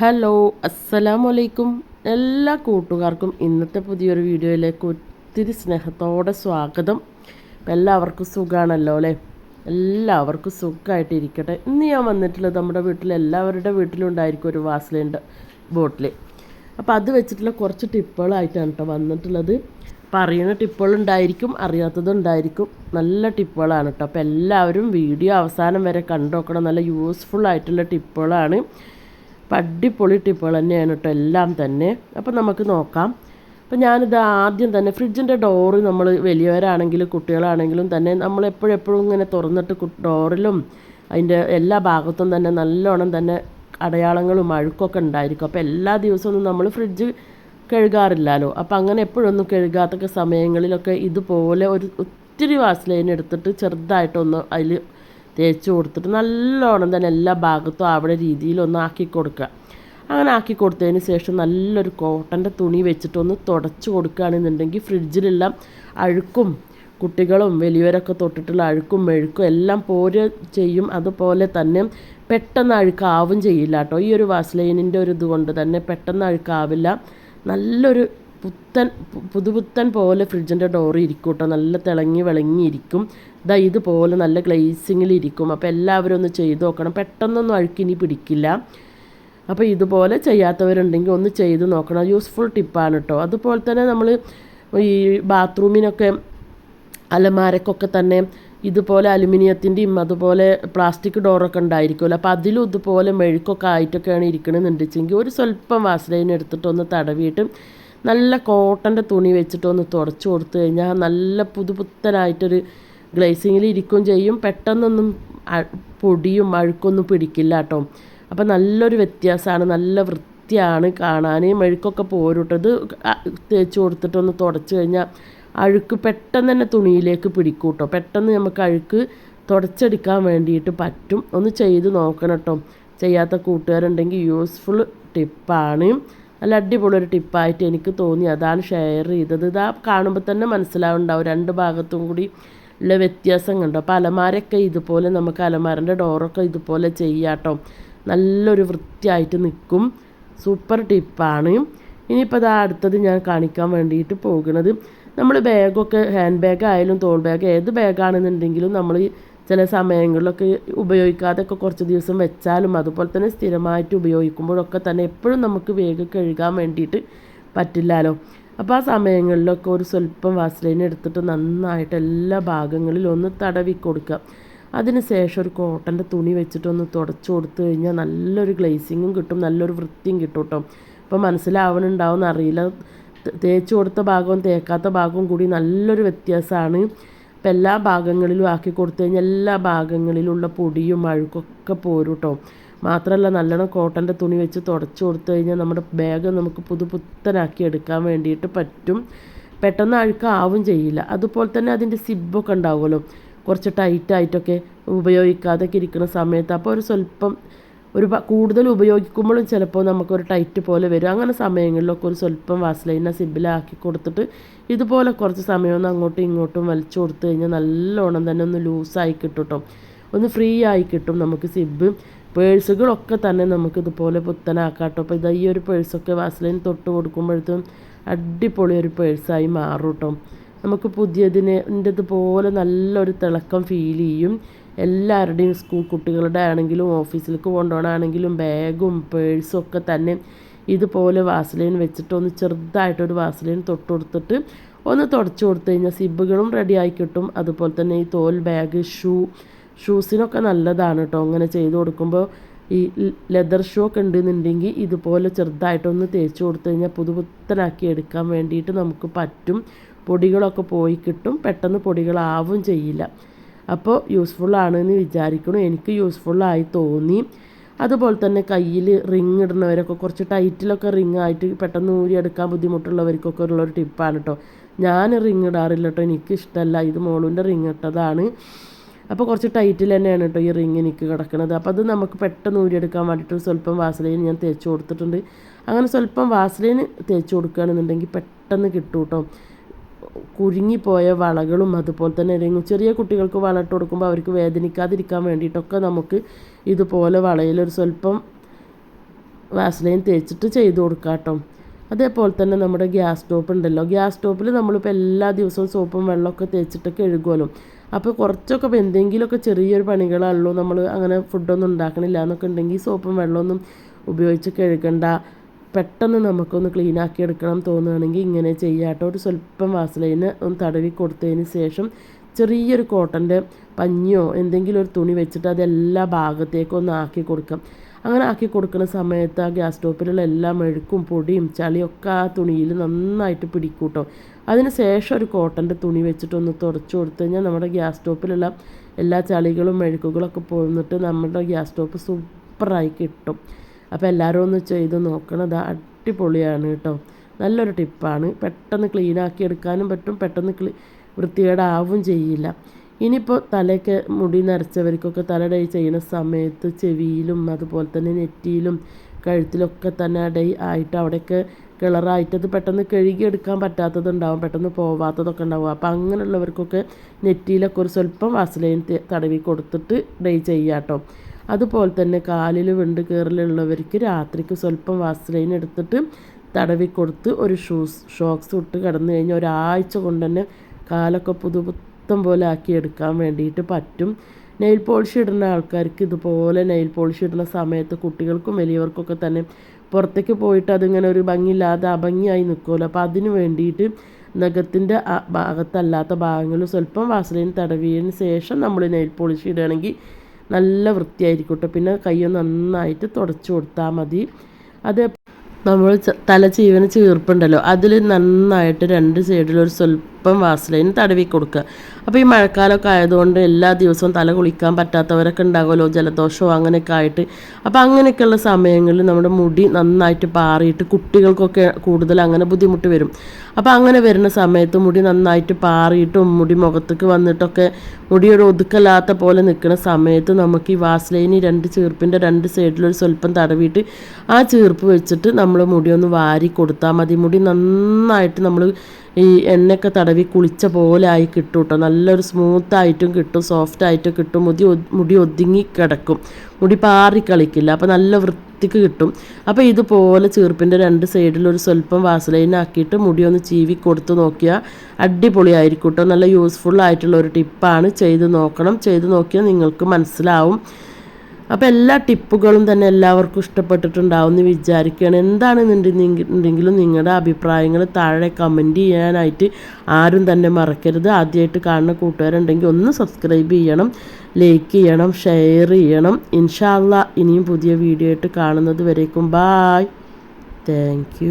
Hello അസ്സലാമു അലൈക്കും എല്ലാ കൂട്ടുകാർക്കും ഇന്നത്തെ പുതിയൊരു വീഡിയോയിലേക്ക് ഒത്തിരി സ്നേഹത്തോടെ സ്വാഗതം. എല്ലാവർക്കും സുഖമാണല്ലോ അല്ലേ? എല്ലാവർക്കും സുഖമായിട്ട് ഇരിക്കട്ടെ ഇന്ന് ഞാൻ വന്നിട്ടുള്ളത് നമ്മുടെ വീട്ടിൽ എല്ലാവരുടെ വീട്ടിലും ഉണ്ടായിരിക്കും ഒരു വാസലിന്റെ ബോട്ടിൽ അപ്പോൾ അത് വെച്ചിട്ടുള്ള കുറച്ച് ടിപ്പുകളായിട്ടാണ് കേട്ടോ വന്നിട്ടുള്ളത്. അപ്പോൾ അറിയുന്ന ടിപ്പുകളുണ്ടായിരിക്കും അറിയാത്തതുണ്ടായിരിക്കും നല്ല ടിപ്പുകളാണ് കേട്ടോ. അപ്പോൾ എല്ലാവരും വീഡിയോ അവസാനം വരെ കണ്ടു നോക്കണം. നല്ല യൂസ്ഫുൾ ആയിട്ടുള്ള ടിപ്പുകളാണ്. അപ്പം അടിപൊളി ടിപ്പുകൾ തന്നെയാണ് കേട്ടോ എല്ലാം തന്നെ. അപ്പം നമുക്ക് നോക്കാം. അപ്പം ഞാനിത് ആദ്യം തന്നെ ഫ്രിഡ്ജിന്റെ ഡോറ് നമ്മൾ വലിയവരാണെങ്കിലും കുട്ടികളാണെങ്കിലും തന്നെ നമ്മൾ എപ്പോഴും എപ്പോഴും ഇങ്ങനെ തുറന്നിട്ട് ഡോറിലും അതിന്റെ എല്ലാ ഭാഗത്തും തന്നെ നല്ലോണം തന്നെ അടയാളങ്ങളും അഴുക്കൊക്കെ ഉണ്ടായിരിക്കും. അപ്പോൾ എല്ലാ ദിവസവും നമ്മൾ ഫ്രിഡ്ജ് കഴുകാറില്ലല്ലോ. അപ്പോൾ അങ്ങനെ എപ്പോഴൊന്നും കഴുകാത്തൊക്കെ സമയങ്ങളിലൊക്കെ ഇതുപോലെ ഒരു ഒത്തിരി വാസ്ലൈൻ എടുത്തിട്ട് ചെറുതായിട്ടൊന്ന് അതിൽ തേച്ച് കൊടുത്തിട്ട് നല്ലോണം തന്നെ എല്ലാ ഭാഗത്തും അവിടെ രീതിയിലൊന്ന് ആക്കി കൊടുക്കുക. അങ്ങനെ ആക്കി കൊടുത്തതിന് ശേഷം നല്ലൊരു കോട്ടന്റെ തുണി വെച്ചിട്ടൊന്ന് തുടച്ച് കൊടുക്കുകയാണെന്നുണ്ടെങ്കിൽ ഫ്രിഡ്ജിലുള്ള അഴുക്കും കുട്ടികളും വലിയവരൊക്കെ തൊട്ടിട്ടുള്ള അഴുക്കും മെഴുക്കും എല്ലാം പോര് ചെയ്യും. അതുപോലെ തന്നെ പെട്ടെന്ന് അഴുക്കാവും ചെയ്യില്ല കേട്ടോ. ഈ ഒരു വാസ്ലൈനിന്റെ ഒരു ഇതുകൊണ്ട് തന്നെ പെട്ടെന്ന് അഴുക്കാവില്ല. നല്ലൊരു പുത്തൻ പുതുപുത്തൻ പോലെ ഫ്രിഡ്ജിന്റെ ഡോറ് ഇരിക്കും കേട്ടോ നല്ല തിളങ്ങി വിളങ്ങിയിരിക്കും ഇതാ ഇതുപോലെ നല്ല ഗ്ലേസിങ്ങിലിരിക്കും അപ്പോൾ എല്ലാവരും ഒന്ന് ചെയ്ത് നോക്കണം. പെട്ടെന്നൊന്നും അഴുക്കിനി പിടിക്കില്ല. അപ്പോൾ ഇതുപോലെ ചെയ്യാത്തവരുണ്ടെങ്കിൽ ഒന്ന് ചെയ്ത് നോക്കണം. യൂസ്ഫുൾ ടിപ്പാണ് കേട്ടോ അതുപോലെ തന്നെ നമ്മൾ ഈ ബാത്റൂമിനൊക്കെ അലമാരക്കൊക്കെ തന്നെ ഇതുപോലെ അലുമിനിയത്തിന്റെയും അതുപോലെ പ്ലാസ്റ്റിക് ഡോറൊക്കെ ഉണ്ടായിരിക്കുമല്ലോ. അപ്പോൾ അതിലും ഇതുപോലെ മെഴുക്കൊക്കെ ആയിട്ടൊക്കെയാണ് ഇരിക്കണമെന്നുണ്ടെച്ചെങ്കിൽ ഒരു സ്വല്പം വാസലൈൻ എടുത്തിട്ടൊന്ന് തടവിയിട്ട് നല്ല കോട്ടന്റെ തുണി വെച്ചിട്ടൊന്ന് തുടച്ച് കൊടുത്തു കഴിഞ്ഞാൽ നല്ല പുതുപുത്തനായിട്ടൊരു ഗ്ലേസിങ്ങിൽ ഇരിക്കുകയും ചെയ്യും. പെട്ടെന്നൊന്നും പൊടിയും അഴുക്കൊന്നും പിടിക്കില്ല കേട്ടോ. അപ്പം നല്ലൊരു വ്യത്യാസമാണ് നല്ല വൃത്തിയാണ് കാണാൻ മെഴുക്കൊക്കെ പോരുട്ടത് തേച്ച് കൊടുത്തിട്ടൊന്ന് തുടച്ച് കഴിഞ്ഞാൽ അഴുക്ക് പെട്ടെന്ന് തന്നെ തുണിയിലേക്ക് പിടിക്കും കേട്ടോ. പെട്ടെന്ന് നമുക്ക് അഴുക്ക് തുടച്ചെടുക്കാൻ വേണ്ടിയിട്ട് പറ്റും. ഒന്ന് ചെയ്ത് നോക്കണം കേട്ടോ. ചെയ്യാത്ത കൂട്ടുകാരുണ്ടെങ്കിൽ യൂസ്ഫുൾ ടിപ്പാണ് നല്ല അടിപൊളി ഒരു ടിപ്പായിട്ട് എനിക്ക് തോന്നി. അതാണ് ഷെയർ ചെയ്തത്. ഇതാ കാണുമ്പോൾ തന്നെ മനസ്സിലാവുണ്ടാവും. രണ്ട് ഭാഗത്തും കൂടി ഉള്ള വ്യത്യാസം കണ്ടോ അപ്പോൾ അലമാരൊക്കെ ഇതുപോലെ നമുക്ക് അലമാരന്റെ ഡോറൊക്കെ ഇതുപോലെ ചെയ്യാട്ടോ. നല്ലൊരു വൃത്തിയായിട്ട് നിൽക്കും. സൂപ്പർ ടിപ്പാണ്. ഇനിയിപ്പോൾ അത് അടുത്തത് ഞാൻ കാണിക്കാൻ വേണ്ടിയിട്ട് പോകുന്നത്. നമ്മൾ ബാഗൊക്കെ ഹാൻഡ് ബാഗ് ആയാലും തോൾ ബാഗ് ഏത് ബാഗാണെന്നുണ്ടെങ്കിലും നമ്മൾ ചില സമയങ്ങളിലൊക്കെ ഉപയോഗിക്കാതെയൊക്കെ കുറച്ച് ദിവസം വെച്ചാലും അതുപോലെ തന്നെ സ്ഥിരമായിട്ട് ഉപയോഗിക്കുമ്പോഴൊക്കെ തന്നെ എപ്പോഴും നമുക്ക് വേഗം കഴുകാൻ വേണ്ടിയിട്ട് പറ്റില്ലല്ലോ. അപ്പോൾ ആ സമയങ്ങളിലൊക്കെ ഒരു സ്വല്പം വാസലൈൻ എടുത്തിട്ട് നന്നായിട്ട് എല്ലാ ഭാഗങ്ങളിലും ഒന്ന് തടവി കൊടുക്കുക. അതിന് ശേഷം ഒരു കോട്ടന്റെ തുണി വെച്ചിട്ടൊന്ന് തുടച്ചു കൊടുത്തു കഴിഞ്ഞാൽ നല്ലൊരു ഗ്ലേസിങ്ങും കിട്ടും നല്ലൊരു വൃത്തിയും കിട്ടും കേട്ടോ. അപ്പോൾ മനസ്സിലാവണുണ്ടാവും എന്നറിയില്ല തേച്ച് കൊടുത്ത ഭാഗവും തേക്കാത്ത ഭാഗവും കൂടി നല്ലൊരു വ്യത്യാസമാണ്. ഇപ്പം എല്ലാ ഭാഗങ്ങളിലും ആക്കി കൊടുത്തു കഴിഞ്ഞാൽ എല്ലാ ഭാഗങ്ങളിലുള്ള പൊടിയും അഴുക്കൊക്കെ പോരും കേട്ടോ മാത്രമല്ല നല്ലോണം കോട്ടന്റെ തുണി വെച്ച് തുടച്ച് കൊടുത്തു കഴിഞ്ഞാൽ നമ്മുടെ ബാഗ് നമുക്ക് പുതുപുത്തനാക്കി എടുക്കാൻ വേണ്ടിയിട്ട് പറ്റും. പെട്ടെന്ന് അഴുക്കാവും ചെയ്യില്ല. അതുപോലെ തന്നെ അതിന്റെ സിബൊക്കെ ഉണ്ടാവുമല്ലോ. കുറച്ച് ടൈറ്റായിട്ടൊക്കെ ഉപയോഗിക്കാതൊക്കെ ഇരിക്കുന്ന സമയത്ത്. അപ്പോൾ ഒരു സ്വല്പം ഒരു കൂടുതൽ ഉപയോഗിക്കുമ്പോഴും ചിലപ്പോൾ നമുക്കൊരു ടൈറ്റ് പോലെ വരും. അങ്ങനെ സമയങ്ങളിലൊക്കെ ഒരു സ്വല്പം വാസ്ലൈന സിബിലാക്കി കൊടുത്തിട്ട് ഇതുപോലെ കുറച്ച് സമയം ഒന്ന് അങ്ങോട്ടും ഇങ്ങോട്ടും വലിച്ചു കൊടുത്തു കഴിഞ്ഞാൽ നല്ലോണം തന്നെ ഒന്ന് ലൂസായി കിട്ടും കേട്ടോ ഒന്ന് ഫ്രീ ആയി കിട്ടും നമുക്ക് സിബ്. പേഴ്സുകളൊക്കെ തന്നെ നമുക്ക് ഇതുപോലെ പുത്തനാക്കാട്ടോ അപ്പോൾ ഇതാ ഈ ഒരു പേഴ്സൊക്കെ വാസ്ലൈൻ തൊട്ട് കൊടുക്കുമ്പോഴത്തും അടിപൊളി ഒരു പേഴ്സായി മാറും കേട്ടോ നമുക്ക് പുതിയതിനെ ഇതുപോലെ നല്ലൊരു തിളക്കം ഫീൽ ചെയ്യും. എല്ലാവരുടെയും സ്കൂൾ കുട്ടികളുടെ ആണെങ്കിലും ഓഫീസിലേക്ക് കൊണ്ടുപോകണമാണെങ്കിലും ബാഗും പേഴ്സും ഒക്കെ തന്നെ ഇതുപോലെ വാസലൈൻ വെച്ചിട്ട് ഒന്ന് ചെറുതായിട്ടൊരു വാസലൈൻ തൊട്ട് കൊടുത്തിട്ട് ഒന്ന് തുടച്ചു കൊടുത്തു കഴിഞ്ഞാൽ സിബുകളും റെഡി ആയി കിട്ടും അതുപോലെ തന്നെ ഈ തോൽ ബാഗ് ഷൂ ഷൂസിനൊക്കെ നല്ലതാണ് കേട്ടോ. അങ്ങനെ ചെയ്ത് കൊടുക്കുമ്പോൾ ഈ ലെതർ ഷൂ ഒക്കെ ഉണ്ടെന്നുണ്ടെങ്കിൽ ഇതുപോലെ ചെറുതായിട്ടൊന്ന് തേച്ച് കൊടുത്തു കഴിഞ്ഞാൽ പുതുപുത്തനാക്കി എടുക്കാൻ വേണ്ടിയിട്ട് നമുക്ക് പറ്റും. പൊടികളൊക്കെ പോയി കിട്ടും. പെട്ടെന്ന് പൊടികളാവും ചെയ്യില്ല. അപ്പോൾ യൂസ്ഫുള്ളാണെന്ന് വിചാരിക്കണം. എനിക്ക് യൂസ്ഫുള്ളായി തോന്നി. അതുപോലെ തന്നെ കയ്യിൽ റിങ് ഇടുന്നവരൊക്കെ കുറച്ച് ടൈറ്റിലൊക്കെ റിങ് ആയിട്ട് പെട്ടെന്ന് ഊരി എടുക്കാൻ ബുദ്ധിമുട്ടുള്ളവർക്കൊക്കെ ഉള്ളൊരു ടിപ്പാണ് കേട്ടോ ഞാൻ റിങ് ഇടാറില്ല കേട്ടോ എനിക്കിഷ്ടമല്ല ഇത് മോളുന്റെ റിങ് ഇട്ടതാണ്. അപ്പോൾ കുറച്ച് ടൈറ്റിൽ തന്നെയാണ് കേട്ടോ ഈ റിങ് എനിക്ക് കിടക്കുന്നത് അപ്പോൾ അത് നമുക്ക് പെട്ടെന്ന് ഊരിയെടുക്കാൻ വേണ്ടിയിട്ട് സ്വല്പം വാസലൈൻ ഞാൻ തേച്ച് കൊടുത്തിട്ടുണ്ട്. അങ്ങനെ സ്വല്പം വാസലൈൻ തേച്ച് കൊടുക്കുകയാണെന്നുണ്ടെങ്കിൽ പെട്ടെന്ന് കിട്ടും കേട്ടോ കുരുങ്ങിപ്പോയ വളകളും അതുപോലെ തന്നെ ഏതെങ്കിലും ചെറിയ കുട്ടികൾക്ക് വളട്ട് കൊടുക്കുമ്പോൾ അവർക്ക് വേദനിക്കാതിരിക്കാൻ വേണ്ടിയിട്ടൊക്കെ നമുക്ക് ഇതുപോലെ വളയിലൊരു സ്വല്പം വാസലൈൻ തേച്ചിട്ട് ചെയ്ത് കൊടുക്കാം കേട്ടോ. അതേപോലെ തന്നെ നമ്മുടെ ഗ്യാസ് സ്റ്റോപ്പ് ഉണ്ടല്ലോ. ഗ്യാസ് സ്റ്റോപ്പിൽ നമ്മളിപ്പോൾ എല്ലാ ദിവസവും സോപ്പും വെള്ളമൊക്കെ തേച്ചിട്ടൊക്കെ എഴുകുമല്ലോ അപ്പോൾ കുറച്ചൊക്കെ ഇപ്പോൾ എന്തെങ്കിലുമൊക്കെ ചെറിയൊരു പണികളാണല്ലോ നമ്മൾ അങ്ങനെ ഫുഡൊന്നും ഉണ്ടാക്കണില്ല എന്നൊക്കെ ഉണ്ടെങ്കിൽ സോപ്പും വെള്ളമൊന്നും ഉപയോഗിച്ച് കഴുകണ്ട. പെട്ടെന്ന് നമുക്കൊന്ന് ക്ലീൻ ആക്കി എടുക്കണം തോന്നുകയാണെങ്കിൽ ഇങ്ങനെ ചെയ്യാട്ടോ. ഒരു സ്വല്പം വാസലൈന് ഒന്ന് തടവി കൊടുത്തതിന് ശേഷം ചെറിയൊരു കോട്ടന്റെ പഞ്ഞിയോ എന്തെങ്കിലും ഒരു തുണി വെച്ചിട്ട് അതെല്ലാ ഭാഗത്തേക്കും ഒന്ന് ആക്കി കൊടുക്കാം. അങ്ങനെ ആക്കി കൊടുക്കുന്ന സമയത്ത് ആ ഗ്യാസ് സ്റ്റോപ്പിലുള്ള എല്ലാ മെഴുക്കും പൊടിയും ചളിയൊക്കെ ആ തുണിയിൽ നന്നായിട്ട് പിടിക്കൂട്ടോ. അതിന് ശേഷം ഒരു കോട്ടന്റെ തുണി വെച്ചിട്ടൊന്ന് തുടച്ചു കൊടുത്തു കഴിഞ്ഞാൽ നമ്മുടെ ഗ്യാസ് സ്റ്റോപ്പിലുള്ള എല്ലാ ചളികളും മെഴുക്കുകളൊക്കെ പോന്നിട്ട് നമ്മുടെ ഗ്യാസ് സ്റ്റോപ്പ് സൂപ്പറായി കിട്ടും. അപ്പോൾ എല്ലാവരും ഒന്ന് ചെയ്ത് നോക്കണത് അടിപൊളിയാണ് കേട്ടോ. നല്ലൊരു ടിപ്പാണ്. പെട്ടെന്ന് ക്ലീൻ ആക്കി എടുക്കാനും പറ്റും. പെട്ടെന്ന് ക്ലീ വൃത്തികേടാവും ചെയ്യില്ല. ഇനിയിപ്പോൾ തലയ്ക്ക് മുടി നരച്ചവർക്കൊക്കെ തല ഡൈ ചെയ്യുന്ന സമയത്ത് ചെവിയിലും അതുപോലെ തന്നെ നെറ്റിയിലും കഴുത്തിലൊക്കെ തന്നെ ഡൈ ആയിട്ട് അവിടെയൊക്കെ കിളറായിട്ടത് പെട്ടെന്ന് കഴുകിയെടുക്കാൻ പറ്റാത്തതുണ്ടാവും പെട്ടെന്ന് പോവാത്തതൊക്കെ ഉണ്ടാവും. അപ്പോൾ അങ്ങനെയുള്ളവർക്കൊക്കെ നെറ്റിയിലൊക്കെ ഒരു സ്വല്പം വാസലൈൻ തടവി കൊടുത്തിട്ട് ഡൈ ചെയ്യാം കേട്ടോ. അതുപോലെ തന്നെ കാലിൽ വിണ്ട് കയറലുള്ളവർക്ക് രാത്രിക്ക് സ്വല്പം വാസലൈൻ എടുത്തിട്ട് തടവി കൊടുത്ത് ഒരു ഷൂസ് ഷോക്സ് ഇട്ട് കിടന്നു കഴിഞ്ഞാൽ ഒരാഴ്ച കൊണ്ട് തന്നെ കാലൊക്കെ പുതുപുത്തം പോലെ ആക്കി എടുക്കാൻ വേണ്ടിയിട്ട് പറ്റും. നെയിൽ പോളിഷ് ഇടുന്ന ആൾക്കാർക്ക് ഇതുപോലെ നെയിൽ പോളിഷ് ഇടുന്ന സമയത്ത് കുട്ടികൾക്കും വലിയവർക്കൊക്കെ തന്നെ പുറത്തേക്ക് പോയിട്ട് അതിങ്ങനെ ഒരു ഭംഗിയില്ലാതെ അഭംഗിയായി നിൽക്കുമല്ലോ. അപ്പോൾ അതിന് വേണ്ടിയിട്ട് നഖത്തിന്റെ ഭാഗത്തല്ലാത്ത ഭാഗങ്ങളിൽ സ്വല്പം വാസലിൻ തടവിയതിന് ശേഷം നമ്മൾ നെയിൽ പോളിഷ് ഇടുകയാണെങ്കിൽ നല്ല വൃത്തിയായിരിക്കും കേട്ടോ പിന്നെ കയ്യൊന്ന് നന്നായിട്ട് തുടച്ചു കൊടുത്താൽ മതി. അത് നമ്മൾ തല ചീവന ചീർപ്പുണ്ടല്ലോ. അതിൽ നന്നായിട്ട് രണ്ട് സൈഡിലൊരു ഒരു വാസലൈൻ തടവി കൊടുക്കുക അപ്പോൾ ഈ മഴക്കാലമൊക്കെ ആയതുകൊണ്ട് എല്ലാ ദിവസവും തല കുളിക്കാൻ പറ്റാത്തവരൊക്കെ ഉണ്ടാകുമല്ലോ ജലദോഷമോ അങ്ങനെയൊക്കെ ആയിട്ട്. അപ്പോൾ അങ്ങനെയൊക്കെയുള്ള സമയങ്ങളിൽ നമ്മുടെ മുടി നന്നായിട്ട് പാറിയിട്ട് കുട്ടികൾക്കൊക്കെ കൂടുതൽ അങ്ങനെ ബുദ്ധിമുട്ട് വരും. അപ്പോൾ അങ്ങനെ വരുന്ന സമയത്ത് മുടി നന്നായിട്ട് പാറിയിട്ടും മുടി മുഖത്തേക്ക് വന്നിട്ടൊക്കെ മുടിയൊരു ഒതുക്കല്ലാത്ത പോലെ നിൽക്കുന്ന സമയത്ത് നമുക്ക് ഈ വാസലൈനി രണ്ട് ചീർപ്പിന്റെ രണ്ട് സൈഡിലൊരു സ്വല്പം തടവിയിട്ട് ആ ചീർപ്പ് വെച്ചിട്ട് നമ്മൾ മുടി ഒന്ന് വാരി കൊടുത്താൽ മതി. മുടി നന്നായിട്ട് നമ്മൾ ഈ എണ്ണയൊക്കെ തടവി കുളിച്ച പോലെ ആയി കിട്ടും കേട്ടോ നല്ലൊരു സ്മൂത്തായിട്ടും കിട്ടും സോഫ്റ്റ് ആയിട്ടും കിട്ടും. മുടി മുടി ഒതുങ്ങി കിടക്കും. മുടി പാറി കളിക്കില്ല. അപ്പോൾ നല്ല വൃത്തിക്ക് കിട്ടും. അപ്പോൾ ഇതുപോലെ ചീർപ്പിന്റെ രണ്ട് സൈഡിൽ ഒരു സ്വല്പം വാസലൈൻ ആക്കിയിട്ട് മുടി ഒന്ന് ചീവി കൊടുത്ത് നോക്കിയാൽ അടിപൊളിയായിരിക്കും കേട്ടോ നല്ല യൂസ്ഫുൾ ആയിട്ടുള്ള ഒരു ടിപ്പാണ് ചെയ്ത് നോക്കണം. ചെയ്ത് നോക്കിയാൽ നിങ്ങൾക്ക് മനസ്സിലാവും. അപ്പോൾ എല്ലാ ടിപ്പുകളും തന്നെ എല്ലാവർക്കും ഇഷ്ടപ്പെട്ടിട്ടുണ്ടാവും എന്ന് വിചാരിക്കുകയാണ്. എന്താണെന്നുണ്ടെങ്കിലും നിങ്ങളുടെ അഭിപ്രായങ്ങൾ താഴെ കമന്റ് ചെയ്യാനായിട്ട് ആരും തന്നെ മറക്കരുത്. ആദ്യമായിട്ട് കാണുന്ന കൂട്ടുകാരുണ്ടെങ്കിൽ ഒന്ന് സബ്സ്ക്രൈബ് ചെയ്യണം ലൈക്ക് ചെയ്യണം ഷെയർ ചെയ്യണം. ഇൻഷാല്ല ഇനിയും പുതിയ വീഡിയോ ആയിട്ട് കാണുന്നത് വരേക്കും. Bye thank